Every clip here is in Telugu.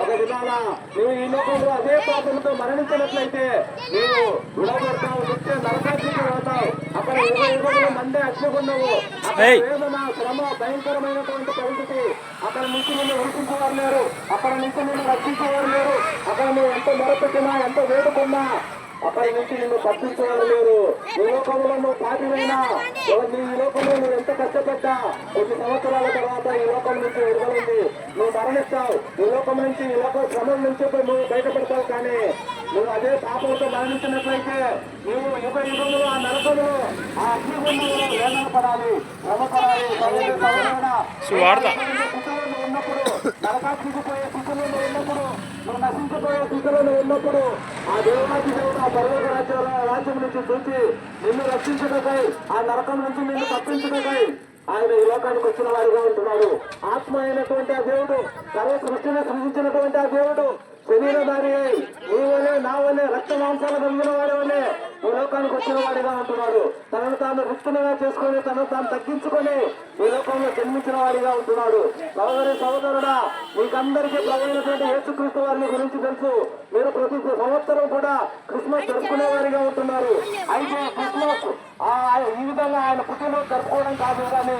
ఒక దినాన నువ్వు ఈ లోకంలో అదే పాపంతో మరణించినట్లయితే నీవు విడగొడతావు నిత్య నరకానికి వెళ్తావు అక్కడ యుగ యుగములు మండే అగ్నిగుండవు. వేదన శ్రమ భయంకరమైనటువంటి పరిస్థితి. అక్కడ నుంచి నిన్ను ఉడిపించేవారు లేరు. అక్కడ నుంచి నిన్ను రక్షించేవారు లేరు. అక్కడ నువ్వు ఎంత మొరపెట్టినా ఎంత వేడుకున్నా అక్కడి నుంచి నిన్ను పట్టించేవారు లేరు ఈ లోకంలో నువ్వు పాటివైనా నీ ఈ లోకంలో నువ్వు ఎంత కష్టపడ్డా కొన్ని సంవత్సరాల తర్వాత ఈ లోకం నుంచి విడుదలైంది. నువ్వు మరణిస్తావు. ఈ లోకం నుంచి ఈ లోకం శ్రమం నుంచి నువ్వు బయటపడతావు కానీ నువ్వు అదే పాపంతో మరణించినట్లయితే నువ్వు యుగ యుగంలో ఆ నరకంలో ఆ అగ్నిగుండంలో వేదన పడాలి శ్రమ పడాలి సరైన సరైన సువార్త. స్థితిలో నశించిపోయే స్థితిలో ఉన్నప్పుడు ఆ దేవాది దేవుడు ఆ పర్వత రాజ్య రాజ్యం నుంచి చూసి నిన్ను రక్షించడకై ఆ నరకం నుంచి నిన్ను తప్పించడకై ఆయన ఈ లోకానికి వచ్చిన వారిగా ఉంటున్నాడు. ఆత్మ అయినటువంటి ఆ దేవుడు సర్వ సృష్టిని సృష్టించినటువంటి ఆ దేవుడు శరీరధారి అయి నీ వలే నా వలే రక్త మాంసాలు కలిగిన వాడి వలే ఈ లోకానికి వచ్చిన వాడిగా ఉంటున్నాడు. తనను తాను రిక్తులుగా చేసుకొని తనను తాను తగ్గించుకొని ఈ లోకంలో జన్మించిన వాడిగా ఉంటున్నాడు. సహోదరి సహోదరుడా మీకందరికీ ప్రవైనటువంటి యేసుక్రీస్తు వారిని గురించి తెలుసు. మీరు ప్రతి సంవత్సరం కూడా క్రిస్మస్ జరుపుకునే వారిగా ఉంటున్నారు. అయితే క్రిస్మస్ ఈ విధంగా ఆయన పుట్టినరోజు జరుపుకోవడం కాదు కానీ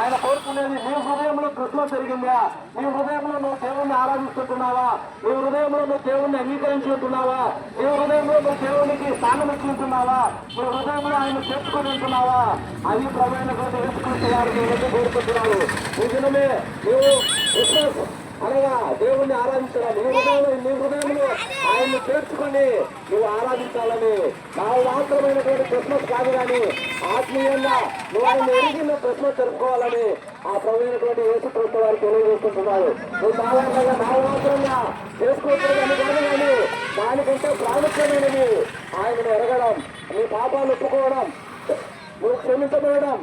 ఆయన కోరుకునేది నీ హృదయంలో క్రిస్మస్ జరిగిందా? నీ హృదయంలో నువ్వు దేవుణ్ణి ఆరాధిస్తుంటున్నావా? నీ హృదయంలో నువ్వు దేవుణ్ణి అంగీకరించి ఉంటున్నావా నీ హృదయంలో నువ్వు దేవునికి స్థానం ఇచ్చి ఉంటున్నావా నీ హృదయంలో ఆయన చేర్చుకొని ఉంటున్నావా? అది ప్రమైనటువంటి యేసుక్రీస్తు వారు నీ వద్ద నువ్వు క్రిస్మస్ అనగా దేవుణ్ణి ఆరాధించాలని నీ హృదయంలో నీ హృదయంలో ఆయన్ని చేర్చుకొని నువ్వు ఆరాధించాలని. నా మాత్రమైనటువంటి క్రిస్మస్ కాదు కానీ ఆత్మీయంగా నువ్వు ఆయన ఎరిగిన క్రిస్మస్ జరుపుకోవాలని ఆ ప్రవైనటువంటి యేసు క్రీస్తు వారు తెలియజేస్తుంటున్నారు. నువ్వు సాధారణంగా నా మాత్రంగా చేసుకోవచ్చుదని కాదు కానీ దానికంటే ప్రాముఖ్యమైనది ఆయనను ఎరగడం నీ పాపాలు ఒప్పుకోవడం నువ్వు క్షమించబడడం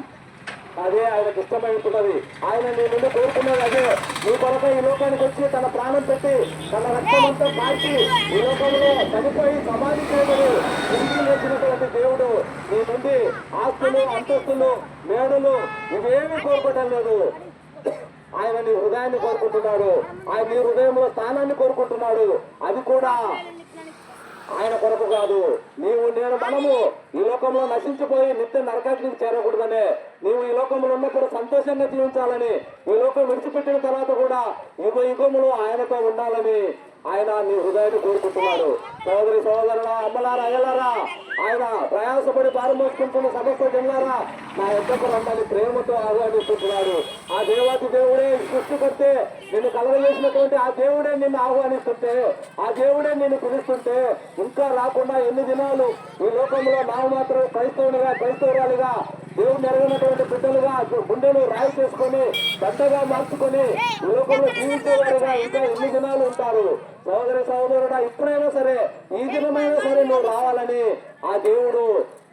అదే ఆయనకు ఇష్టమైనది ఆయన నీ నుండి కోరుకున్నది అదే. నీ కొరకు ఈ లోకానికి వచ్చి తన ప్రాణం పెట్టి తన రక్తమంతా మార్చి ఈ లోకంలో చనిపోయి సమాధి చేయబడి తిరిగి లేచినటువంటి దేవుడు నీ నుండి ఆస్తులు అంతస్తులు మేడలు ఇవేమీ కోరుకోవటం లేదు. ఆయన నీ హృదయాన్ని కోరుకుంటున్నాడు. ఆయన నీ హృదయంలో స్థానాన్ని కోరుకుంటున్నాడు. అది కూడా ఆయన కొరకు కాదు. నీవు నేను మనము ఈ లోకంలో నశించిపోయి నిత్య నరకానికి చేరకూడదనే నీవు లోకంలో ఉన్నప్పుడు సంతోషంగా జీవించాలని ఈ లోకం విడిచిపెట్టిన తర్వాత కూడా యుగ యుగములు ఆయనతో ఉండాలని ఆయన నీ హృదయాన్ని కోరుకుంటున్నాడు. సోదరి సోదరుల అమ్మలారా అయ్యలారా ఆయన ప్రయాసపడి ప్రారంభించుకుంటున్న సమస్య జనులారా నా ఎద్దకు రమ్మని ప్రేమతో ఆహ్వానిస్తున్నాడు. ఆ దేవాతి దేవుడే సృష్టికర్తే నిన్ను కలగజేసినటువంటి ఆ దేవుడే నిన్ను ఆహ్వానిస్తుంటే ఆ దేవుడే నిన్ను పిలుస్తుంటే ఇంకా రాకుండా ఎన్ని దినాలు ఈ లోకంలో నావు మాత్రం క్రైస్తవునిగా క్రైస్తవురాలుగా దేవుడు నెరగినటువంటి బిడ్డలుగా గుండెలు రాయి చేసుకొని పెద్దగా మార్చుకొని లోకంలో జీవించేవారుగా ఇంకా ఎన్ని దినాలు ఉంటారు? సోదరి సోదరుడా ఇప్పుడైనా సరే ఈ దినమైనా సరే నువ్వు రావాలని ఆ దేవుడు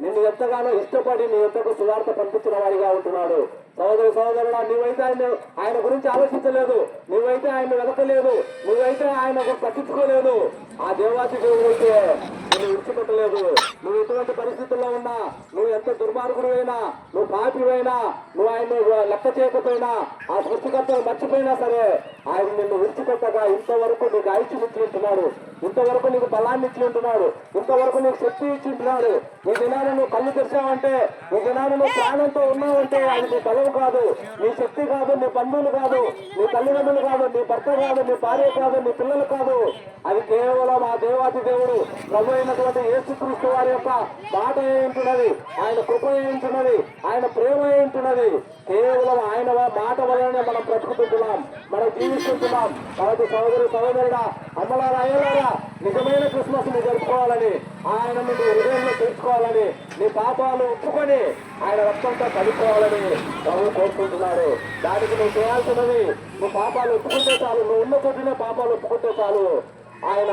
నిన్ను ఎంతగానో ఇష్టపడి నీ ఎంతకు సువార్త పంపించిన వాడిగా ఉంటున్నాడు. సోదరి సోదరుడా నువ్వైతే ఆయన ఆయన గురించి ఆలోచించలేదు. నువ్వైతే ఆయన వెతకలేదు నువ్వైతే ఆయన పట్టించుకోలేదు. ఆ దేవాసి దేవుడు నువ్వు విడిచిపెట్టలేదు. నువ్వు ఎటువంటి పరిస్థితుల్లో ఉన్నా నువ్వు ఎంత దుర్మార్గుడువైనా నువ్వు పాపివైనా నువ్వు ఆయన లెక్క చేయకపోయినా ఆ సృష్టికర్తను మర్చిపోయినా సరే ఆయన నిన్ను విడిచిపెట్టగా ఇంతవరకు నీకు ఆయుష్యం ఇచ్చి ఉంటున్నాడు. ఇంతవరకు నీకు బలాన్ని ఇచ్చి ఉంటున్నాడు. ఇంతవరకు నీకు శక్తి ఇచ్చి ఉంటున్నాడు. ఈ దినాన్ని నువ్వు కళ్ళు తెరిచావంటే ఈ దినాన్ని నువ్వు ప్రాణంతో ఉన్నావంటే ఆయన నీ బలం కాదు నీ శక్తి కాదు నీ బంధువులు కాదు నీ తల్లిదండ్రులు కాదు నీ భర్త కాదు నీ భార్య కాదు నీ పిల్లలు కాదు. అది కేవలం ఆ దేవాది దేవుడు ప్రభు అయినటువంటి యేసుక్రీస్తు వారి యొక్క మాట ఏంటున్నది ఆయన కృప ఏంటున్నది ఆయన ప్రేమ ఏంటున్నది కేవలం ఆయన మాట వలనే మనం బ్రతుకుతుంటున్నాం. మనం జీవిస్తుంటున్నాం. కాబట్టి సహోదరి సోదరుడా అమ్మలారా అయ్యలారా నిజమైన క్రిస్మస్ని జరుపుకోవాలని ఆయన నీ హృదయంలో తెలుసుకోవాలని నీ పాపాలు ఒప్పుకొని ఆయన రక్తంతో కలుపుకోవాలని ప్రభు కోరుకుంటున్నారు దానికి నువ్వు చేయాల్సినవి నువ్వు పాపాలు ఒప్పుకుంటే చాలు నువ్వు ఉన్న చోటునే పాపాలు ఒప్పుకుంటే చాలు. ఆయన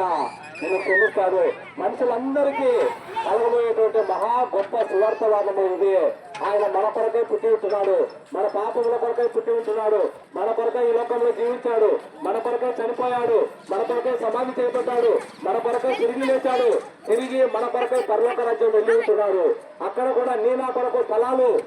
నేను క్షమిస్తాడు. మనుషులందరికీ కలగబోయేటువంటి మహా గొప్ప సువార్తవాదం ఇది. ఆయన మన కొరకై పుట్టి ఉంటున్నాడు. మన పాపముల కొరకై పుట్టి ఉంటున్నాడు. మన కొరకై ఈ లోకంలో జీవించాడు. మన కొరకై చనిపోయాడు. మన కొరకై సమాధి చేయబడ్డాడు. మన కొరకై తిరిగి లేచాడు. తిరిగి మన కొరకై పరలోక రాజ్యం వెళ్ళి ఉంటున్నాడు. అక్కడ కూడా నీ నా కొరకు స్థలాలు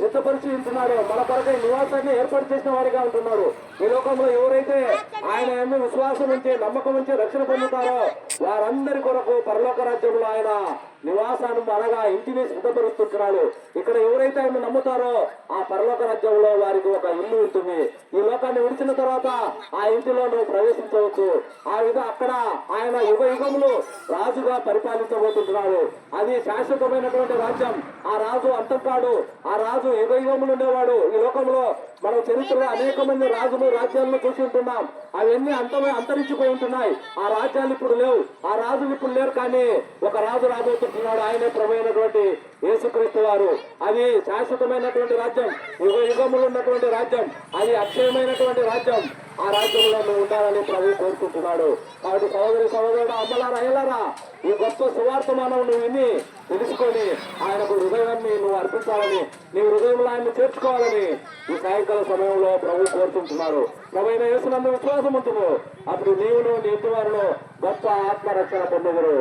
సిద్ధపరిచి ఉంటున్నాడు. మన కొరకై నివాసాన్ని ఏర్పాటు చేసిన వాడిగా ఉంటున్నాడు. ఈ లోకంలో ఎవరైతే ఆయన ఏమి విశ్వాసం ఉంచి నమ్మకం ఉంచి రక్షణ పొందుతారో వారందరి కొరకు పరలోక రాజ్యంలో ఆయన నివాసాన్ని అనగా ఇంటిని సిద్ధపరుస్తుంటున్నాడు. ఇక్కడ ఎవరైతే ఆయన నమ్ముతారో ఆ పరలోక రాజ్యంలో వారికి ఒక ఇల్లు ఉంటుంది. ఈ లోకాన్ని విడిచిన తర్వాత ఆ ఇంటిలో నువ్వు ప్రవేశించవచ్చు. ఆ విధ అక్కడ ఆయన యుగ యుగములు రాజుగా పరిపాలించబోతున్నాడు. అది శాశ్వతమైనటువంటి రాజ్యం. ఆ రాజు అంతకాడు ఆ రాజు యుగ యుగములు ఉండేవాడు. ఈ లోకంలో మన చరిత్రలో అనేక మంది రాజులు రాజ్యాలను చూసి ఉంటున్నాం అవన్నీ అంత అంతరించిపోయి ఉంటున్నాయి. ఆ రాజ్యాలు ఇప్పుడు లేవు. ఆ రాజులు ఇప్పుడు లేరు కానీ ఒక రాజు రాబోతున్నాడు. ఆయనే ప్రభు అయినటువంటి యేసుక్రీస్తు వారు. అది శాశ్వతమైనటువంటి రాజ్యం యుగ యుగములు ఉన్నటువంటి రాజ్యం. అది అక్షయమైనటువంటి రాజ్యం. ఆ రాజ్యంలో నువ్వు ఉండాలని ప్రభు కోరుకుంటున్నాడు. కాబట్టి సహోదరి సహోదరుడు అమ్మలారా అయ్యలారా ఈ గొప్ప సువార్తమానం నువ్వు విని తెలుసుకొని ఆయనకు హృదయాన్ని నువ్వు అర్పించాలని నీ హృదయంలో ఆయన్ని చేర్చుకోవాలని ఈ సాయంకాల సమయంలో ప్రభు కోరుకుంటున్నారు. ప్రభు వేసినందు విశ్వాసం ఉంటుంది అప్పుడు నీవును నీ ఇంటి వారిలో గొప్ప ఆత్మరక్షణ పొందుదురు.